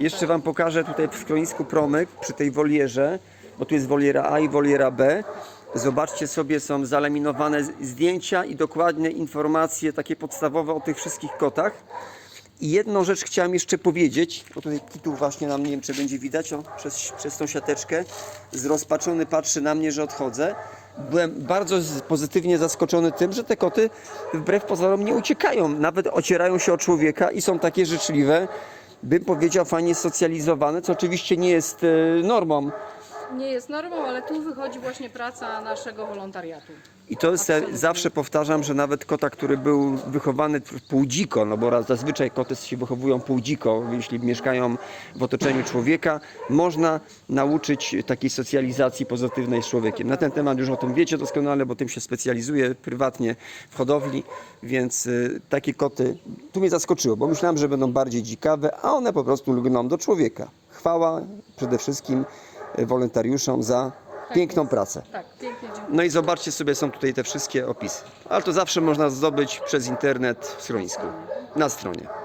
Jeszcze Wam pokażę tutaj w schronisku Promyk, przy tej wolierze, bo tu jest woliera A i woliera B. Zobaczcie sobie, są zalaminowane zdjęcia i dokładne informacje takie podstawowe o tych wszystkich kotach. I jedną rzecz chciałem jeszcze powiedzieć, bo tutaj tytuł właśnie nam, nie wiem czy będzie widać, o, przez, przez tą siateczkę. Zrozpaczony patrzy na mnie, że odchodzę. Byłem bardzo pozytywnie zaskoczony tym, że te koty wbrew pozorom nie uciekają. Nawet ocierają się o człowieka i są takie życzliwe, bym powiedział fajnie socjalizowane, co oczywiście nie jest e, normą. Nie jest normą, ale tu wychodzi właśnie praca naszego wolontariatu. I to jest, zawsze powtarzam, że nawet kota, który był wychowany pół dziko, no bo zazwyczaj koty się wychowują pół dziko, jeśli mieszkają w otoczeniu człowieka, można nauczyć takiej socjalizacji pozytywnej z człowiekiem. Na ten temat już o tym wiecie doskonale, bo tym się specjalizuję prywatnie w hodowli, więc y, takie koty, tu mnie zaskoczyło, bo myślałem, że będą bardziej dzikawe, a one po prostu lgną do człowieka. Chwała przede wszystkim wolontariuszom za piękną pracę. Tak, pięknie dziękuję. No i zobaczcie sobie, są tutaj te wszystkie opisy. Ale to zawsze można zdobyć przez internet w schronisku, na stronie.